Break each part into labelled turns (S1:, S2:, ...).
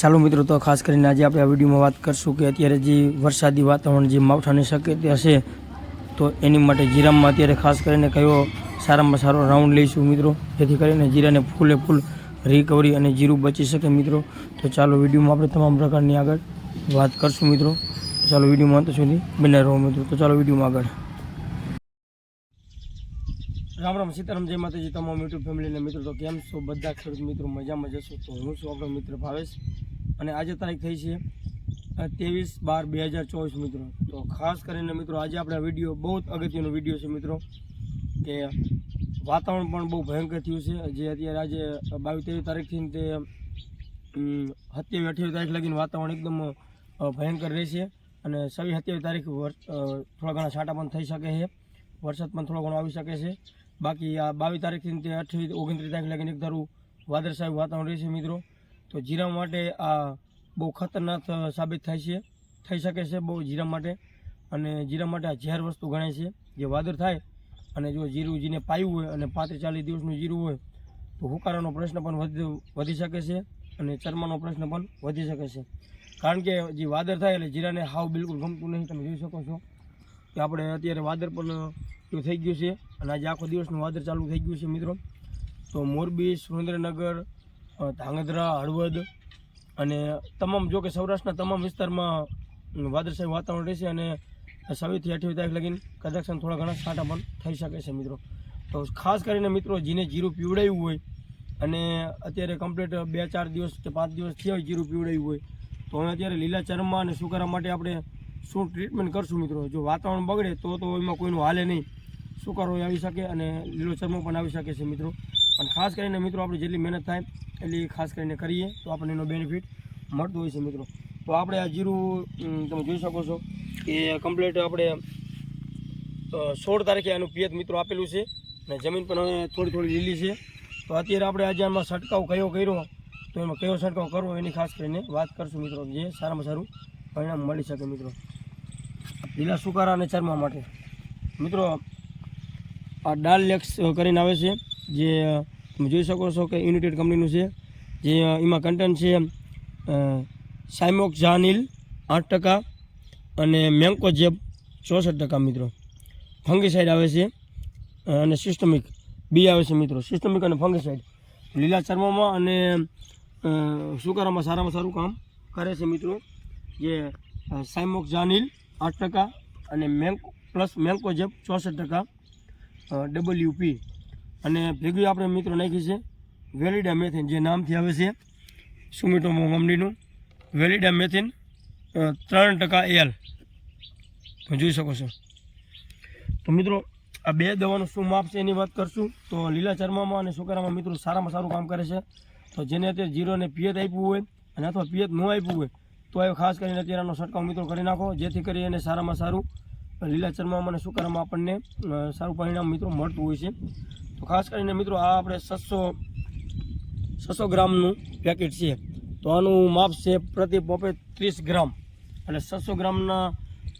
S1: ચાલો મિત્રો, તો ખાસ કરીને આજે આપણે આ વિડીયોમાં વાત કરશું કે અત્યારે જે વરસાદી વાતાવરણ, જે માવઠાની શક્યતા હશે તો એની માટે જીરામાં અત્યારે ખાસ કરીને કયો સારામાં સારો રાઉન્ડ લઈશું મિત્રો? જેથી કરીને જીરાને ફૂલે ફૂલ રિકવરી અને જીરું બચી શકે મિત્રો. તો ચાલો વિડીયોમાં આપણે તમામ પ્રકારની આગળ વાત કરશું મિત્રો. ચાલો વિડીયોમાં અંત સુધી બને રહો મિત્રો. તો ચાલો વિડીયોમાં આગળ. રામ રામ, સીતારામ, જય માતાજી, તમામ યુટ્યુબ ફેમિલીના મિત્રો, તો કેમ છો? બધા ખેડૂત મિત્રો, મજામાં જશો તો હું છું આપણો મિત્ર ભાવેશ. અને આજે તારીખ થઈ છે ત્રેવીસ બાર બે હજાર ચોવીસ મિત્રો. તો ખાસ કરીને મિત્રો, આજે આપણે વીડિયો બહુ જ અગત્યનો વીડિયો છે મિત્રો, કે વાતાવરણ પણ બહુ ભયંકર થયું છે. જે અત્યારે આજે બાવીસ ત્રેવીસ તારીખથી તે સત્યાવીસ અઠ્યાવીસ તારીખ લગીને વાતાવરણ એકદમ ભયંકર રહેશે. અને છવ્વીસ સત્યાવીસ તારીખ થોડા ઘણા છાંટા પણ થઈ શકે છે. વરસાદ પણ થોડો ઘણો આવી શકે છે. બાકી આ બાવીસ તારીખથી તે અઠ્યાવીસ, ઓગણત્રીસ તારીખ લગીને એક ધારું વાદળછાયું વાતાવરણ રહેશે મિત્રો. તો જીરા માટે આ બહુ ખતરનાક સાબિત થાય છે. થઈ શકે છે બહુ જીરા માટે. અને જીરા માટે આ ઝેર વસ્તુ ગણાય છે. જે વાદળ થાય અને જો જીરું જીને પાયું હોય અને પાંત્રીસ ચાલીસ દિવસનું જીરું હોય, તો હુકારાનો પ્રશ્ન પણ વધી શકે છે અને ચરમાનો પ્રશ્ન પણ વધી શકે છે. કારણ કે જે વાદળ થાય એટલે જીરાને હાવ બિલકુલ ગમતું નહીં. તમે જોઈ શકો છો કે આપણે અત્યારે વાદળ પણ એવું થઈ ગયું છે અને આજે આખો દિવસનું વાદળ ચાલુ થઈ ગયું છે મિત્રો. તો મોરબી, સુરેન્દ્રનગર ધાંગધ્રા, હળવદ અને તમામ, જો કે સૌરાષ્ટ્રના તમામ વિસ્તારમાં વાદળછાયું વાતાવરણ રહેશે અને છવ્વીસથી અઠ્યાવીસ તારીખ લગીને કદાચ થોડા ઘણા છાંટા પણ થઈ શકે છે મિત્રો. તો ખાસ કરીને મિત્રો, જેને જીરું પીવડાવ્યું હોય અને અત્યારે કમ્પ્લીટ બે, ચાર દિવસ કે પાંચ દિવસ થયા હોય જીરું પીવડાવ્યું હોય, તો હવે અત્યારે લીલા ચરમમાં અને સુકારા માટે આપણે શું ટ્રીટમેન્ટ કરશું મિત્રો? જો વાતાવરણ બગડે તો તો એમાં કોઈનું હાલે નહીં. સુકારો આવી શકે અને લીલો ચરમો પણ આવી શકે છે મિત્રો. અને ખાસ કરીને મિત્રો, આપણે જેટલી મહેનત થાય એટલી ખાસ કરીને કરીએ તો આપણને એનો બેનિફિટ મળતો હોય છે મિત્રો. તો આપણે આ જીરું તમે જોઈ શકો છો કે કમ્પ્લીટ આપણે સોળ તારીખે આનું પિયત મિત્રો આપેલું છે અને જમીન પણ હવે થોડી થોડી લીલી છે. તો અત્યારે આપણે આજે આમાં છંટકાવ કયો કર્યો તો એમાં કયો છંટકાવ કરવો એની ખાસ કરીને વાત કરશું મિત્રો. જે સારામાં સારું પરિણામ મળી શકે મિત્રો. લીલા સુકારા અને ચરમા માટે. મિત્રો, આ ડાલ લેક્સ કરીને આવે છે, જે તમે જોઈ શકો છો કે યુનિટેડ કંપનીનું છે, જે એમાં કન્ટેન્ટ છે સાયમોક જાનિલ આઠ ટકા અને મેન્કો જેબ ચોસઠ ટકા મિત્રો. ફંગીસાઇડ આવે છે અને સિસ્ટમિક બી આવે છે મિત્રો. સિસ્ટમિક અને ફંગીસાઇડ લીલા ચરમામાં અને સુકારામાં સારામાં સારું કામ કરે છે મિત્રો. જે સાયમોક જાનિલ આઠ ટકા અને મેન્કો પ્લસ મેન્કોજેબ ચોસઠ ટકા ડબલ્યુ પી અને ભેગી આપણે મિત્રો નાખી છે વેલિડા મેથિન, જે નામથી આવે છે સુમિટોમો કંપનીનું વેલિડા મેથિન ત્રણ ટકા એલ. તમે જોઈ શકો છો. તો મિત્રો, આ બે દવાનું શું માપ છે એની વાત કરશું. તો લીલા ચરમામાં અને સુકારામાં મિત્રો સારામાં સારું કામ કરે છે. તો જેને અત્યારે જીરોને પિયત આપ્યું હોય અને અથવા પિયત ન આપ્યું હોય, તો એ ખાસ કરીને અત્યારે છંટકાવ મિત્રો કરી નાખો. જેથી કરી એને સારામાં સારું. લીલા ચરમામાં અને સુકારામાં આપણને સારું પરિણામ મિત્રો મળતું હોય છે. તો ખાસ કરીને મિત્રો આ આપણે છસો છસો ગ્રામનું પેકેટ છે. તો આનું માપ છે પ્રતિ પોપે ત્રીસ ગ્રામ. એટલે છસો ગ્રામના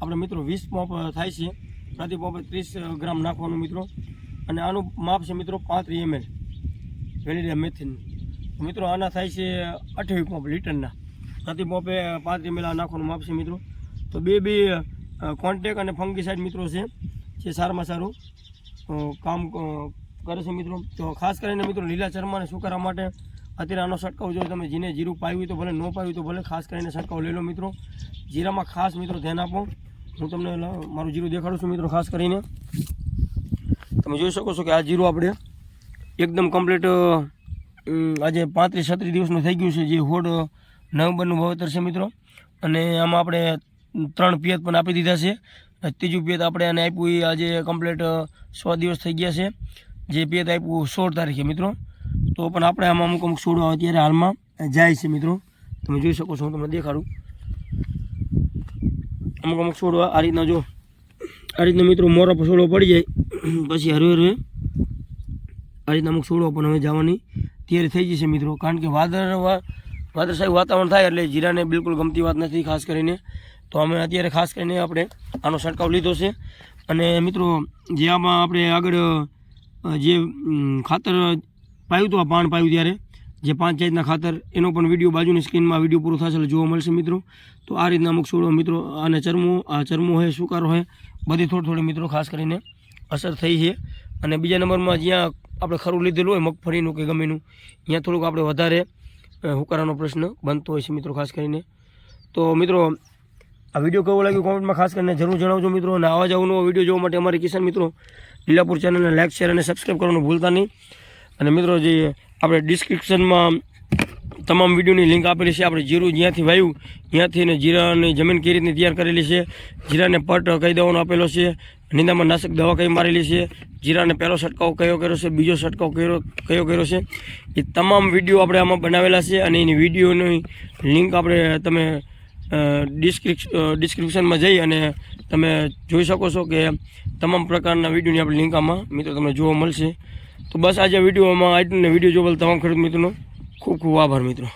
S1: આપણે મિત્રો વીસ પોપ થાય છે. પ્રતિ પોપે ત્રીસ ગ્રામ નાખવાનું મિત્રો. અને આનું માપ છે મિત્રો પાંત્રીસ એમએલ. વેલિડા મેથિન મિત્રો આના થાય છે અઠ્યાવીસ પોપ લીટરના. પ્રતિ પોપે પાંત્રીસ એમએલ આ નાખવાનું માપ છે મિત્રો. તો બે બે કોન્ટેક અને ફંગીસાઇડ મિત્રો છે, જે સારામાં સારું કામ કરે છે મિત્રો? તો ખાસ કરીને મિત્રો લીલા ચર્માને સુકારા માટે અત્યારે આનો છંટકાવ જો તમે જીને જીરું પાવ્યું તો ભલે ન પાયું તો ભલે ખાસ કરીને છંટકાવ લઈ લો મિત્રો. જીરામાં ખાસ મિત્રો ધ્યાન આપો. હું તમને મારું જીરું દેખાડું છું મિત્રો ખાસ કરીને. તમે જોઈ શકો છો કે આ જીરું આપણે એકદમ કમ્પ્લીટ આજે પાંત્રીસ છત્રીસ દિવસનું થઈ ગયું છે જે હોડ નવેમ્બરનું વાવેતર છે મિત્રો. અને આમાં આપણે ત્રણ પિયત પણ આપી દીધા છે. ત્રીજું પિયત આપણે આને આપ્યું આજે કમ્પ્લીટ સો દિવસ થઈ ગયા છે. જે બે આપ્યું સોળ તારીખે, મિત્રો. તો પણ આપણે આમાં અમુક અમુક છોડો અત્યારે હાલમાં જાય છે, મિત્રો. તમે જોઈ શકો છો, હું તમને દેખાડું. અમુક અમુક છોડવા આ રીતના જો, આ રીતના મિત્રો મોરો પર છોડવો પડી જાય. પછી હરવે હરવે આ રીતના અમુક છોડવા પણ હવે જવાની તૈયારી થઈ જશે મિત્રો. કારણ કે વાદળ વાદળશાહી વાતાવરણ થાય એટલે જીરાને બિલકુલ ગમતી વાત નથી, ખાસ કરીને. તો અમે અત્યારે ખાસ કરીને આપણે આનો છંટકાવ લીધો છે. અને મિત્રો, જે આમાં આપણે આગળ જે ખાતર પાયું હતું, આ પાણ પાયું ત્યારે, જે પાંચ જાતના ખાતર, એનો પણ વીડિયો બાજુની સ્ક્રીનમાં વીડિયો પૂરો થશે જોવા મળશે મિત્રો. તો આ રીતના અમુક છોડો મિત્રો અને ચરમો, આ ચરમો હોય, સુકારો હોય, બધી થોડી થોડી મિત્રો ખાસ કરીને અસર થઈ છે. અને બીજા નંબરમાં જ્યાં આપણે ખરું લીધેલું હોય, મગફળીનું કે ગમેનું, ત્યાં થોડુંક આપણે વધારે હુકારાનો પ્રશ્ન બનતો હોય છે મિત્રો ખાસ કરીને. તો મિત્રો આ વીડિયો કેવો લાગ્યો કોમેન્ટમાં ખાસ કરીને જરૂર જણાવજો મિત્રો. અને આવા જ વીડિયો જોવા માટે અમારી કિસાન મિત્રો લીલાપુર ચેનલને લાઇક શેર અને સબસ્ક્રાઈબ કરવાનું ભૂલતા નહીં. અને મિત્રો જે આપણે ડિસ્ક્રિપ્શનમાં તમામ વિડીયોની લિંક આપેલી છે, આપણે જીરું જ્યાંથી વાયું, ત્યાંથી અને જીરાની જમીન કઈ રીતની તૈયાર કરેલી છે, જીરાને પટ કઈ દેવાનો આપેલો છે, નિંદામાં નાશક દવા કઈ મારેલી છે, જીરાને પહેલો છંટકાવ કયો કર્યો છે, બીજો છંટકાવ કયો કયો કર્યો છે, એ તમામ વીડિયો આપણે આમાં બનાવેલા છે, અને એની વિડીયોની લિંક આપણે તમે ડિસ્ક્રિપ્શ ડિસ્ક્રિપ્શનમાં જઈ અને તમે જોઈ શકો છો કે તમામ પ્રકારના વિડીયોની આપણે લિંક આમાં મિત્રો તમને જોવા મળશે. તો બસ આજે વિડીયોમાં આજનો વીડિયો જોવા તમામ ખેડૂત મિત્રોનો ખૂબ ખૂબ આભાર મિત્રો.